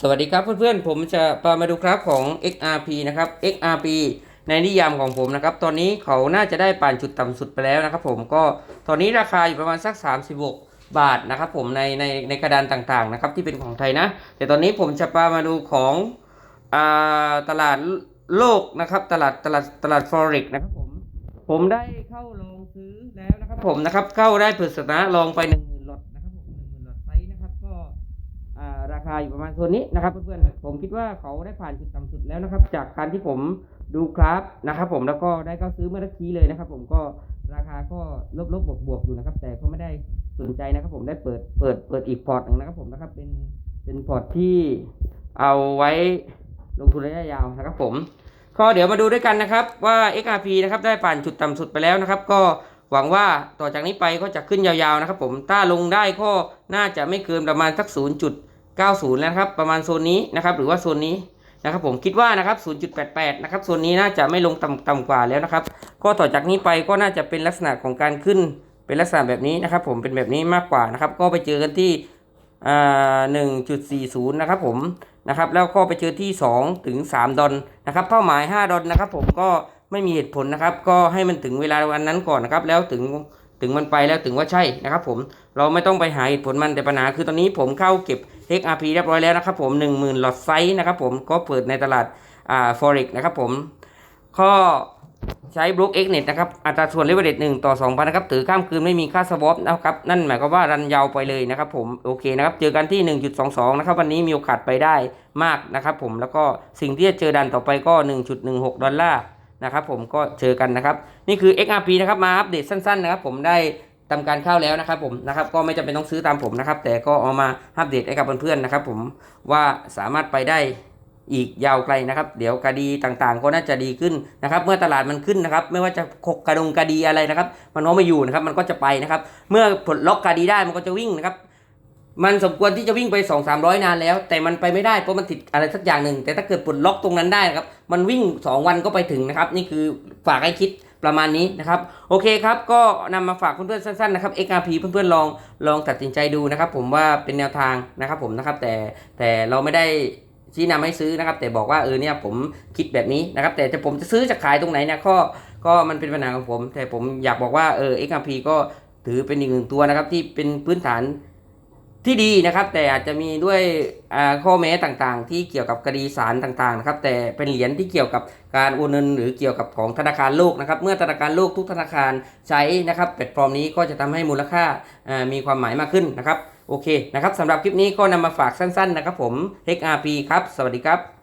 สวัสดีครับเพื่อนๆ ผมจะพามาดูกราฟของ XRP นะครับ XRP ในนิยามของผมนะครับ ตอนนี้เขาน่าจะได้ป่านจุดต่ำสุดไปแล้วนะครับ ผมก็ตอนนี้ราคาอยู่ประมาณสัก 36 บาทนะครับ ผมในในในกระดานต่างๆนะครับที่เป็นของไทยนะ แต่ตอนนี้ผมจะพามาดูของอตลาดโลกนะครับ ตลาดตลาดตลาด forex นะครับผมผมได้เข้าลองซื้อแล้วนะครับ ผมนะครับเข้าได้เปิดสถานะลองไป1 0,000หลอดนะครับผม1 0,000หลอดไซส์นะครับก็ อ่ารา คาอยู่ประมาณโซนนี้นะครับเพื่อนๆผมคิดว่าเขาได้ผ่านจุดต่ำสุดแล้วนะครับ จากการที่ผมดูกราฟนะครับ ผมแล้วก็ได้เข้าซื้อเมื่อตะกี้เลยนะครับ ผมก็ราคาก็ลบลบบวกบวกๆอยู่นะครับ แต่ก็ไม่ได้สนใจนะครับ ผมได้เปิดเปิดเปิดอีกพอร์ตหนึงนะครับ ผมนะครับเป็นเป็นพอร์ตที่เอาไว้ลงทุนระยะยาวนะครับ ผมก็เดี๋ยวมาดูด้วยกันนะครับว่า XRP นะครับได้ผ่านจุดต่ำสุดไปแล้วนะครับ ก็หวังว่าต่อจากนี้ไปก็จะขึ้นยาวๆนะครับ ผมถ้าลงได้ก็น่าจะไม่เกินประมาณสัก 90 แล้วนะครับประมาณโซนนี้นะครับหรือว่าโซนนี้นะครับผมคิดว่านะครับ 0.88 นะครับโซนนี้น่าจะไม่ลงต่ำต่ำกว่าแล้วนะครับ ก็ต่อจากนี้ไปก็น่าจะเป็นลักษณะของการขึ้นเป็นลักษณะแบบนี้นะครับ ผมเป็นแบบนี้มากกว่านะครับ ก็ไปเจอกันที่อ่า1.40นะครับผมนะครับแล้วก็ไปเจอที่2ถึง3ดอลนะครับเป้าหมาย 5ดอลนะครับ ผมก็ไม่มีเหตุผลนะครับ ก็ให้มันถึงเวลาวันนั้นก่อนนะครับ แล้วถึง ถึงมันไปแล้วถึงว่าใช่นะครับผมเราไม่ต้องไปหาเหตุผลมันแต่ปัญหาคือตอนนี้ผมเข้าเก็บ XRP เรียบร้อยแล้วนะครับผม 10,000หลอดไซส์นะครับผมก็เปิดในตลาดอ่า forex นะครับผมข้อใช้บล็อก X เน็ตนะครับอัตราส่วนเลเวลเดตหนึ่งต่อ2,000นะครับถือข้ามคืนไม่มีค่าสวอปนะครับนั่นหมายความว่ารันยาวไปเลยนะครับผมโอเคนะครับเจอกันที่ 1.22 นะครับวันนี้มีโอกาสไปได้มากนะครับผมแล้วก็สิ่งที่จะเจอดันต่อไปก็ 1.16 ดอลลาร์ นะครับผมก็เจอกันนะครับ นี่คือ XRP นะครับมาอัปเดตสั้นๆนะครับผมได้ทำการเข้าแล้วนะครับผมนะครับก็ไม่จำเป็นต้องซื้อตามผมนะครับ แต่ก็เอามาอัปเดตให้กับเพื่อนๆนะครับ ผมว่าสามารถไปได้อีกยาวไกลนะครับ เดี๋ยวคดีต่างๆ ก็น่าจะดีขึ้นนะครับ เมื่อตลาดมันขึ้นนะครับ ไม่ว่าจะคกกระดงคดีอะไรนะครับ มันเอาไม่อยู่นะครับ มันก็จะไปนะครับ เมื่อปลดล็อกคดีได้มันก็จะวิ่งนะครับ มันสมควรที่จะวิ่งไป 2 3 0 0 นานแล้ว แต่มันไปไม่ได้เพราะมันติดอะไรสักอย่างหนึ่ง แต่ถ้าเกิดปลดล็อกตรงนั้นได้นะครับ มันวิ่ง 2 วันก็ไปถึงนะครับ นี่คือฝากให้คิดประมาณนี้นะครับ โอเคครับ ก็นำมาฝากเพื่อนๆสั้นๆนะครับ XRP เพื่อนๆลองลองตัดสินใจดูนะครับ ผมว่าเป็นแนวทางนะครับผมนะครับแต่แต่เราไม่ได้ชี้นำให้ซื้อนะครับ แต่บอกว่าเออเนี่ยผมคิดแบบนี้นะครับ แต่จะผมจะซื้อจะขายตรงไหนเนี่ยก็ก็มันเป็นปัญหาของผม แต่ผมอยากบอกว่าเออ XRP ก็ถือเป็นอีกหนึ่งตัวนะครับที่เป็นพื้นฐาน ที่ดีนะครับ แต่อาจจะมีด้วยข้อแม้ต่างๆ ที่เกี่ยวกับคดีสารต่างๆนะครับแต่เป็นเหรียญที่เกี่ยวกับการโอนเงินหรือเกี่ยวกับของธนาคารโลกนะครับ เมื่อธนาคารโลกทุกธนาคารใช้นะครับแพลตฟอร์มนี้ก็จะทำให้มูลค่ามีความหมายมากขึ้นนะครับโอเคนะครับสำหรับคลิปนี้ก็นำมาฝากสั้น ๆ นะครับผม XRP ครับ สวัสดีครับ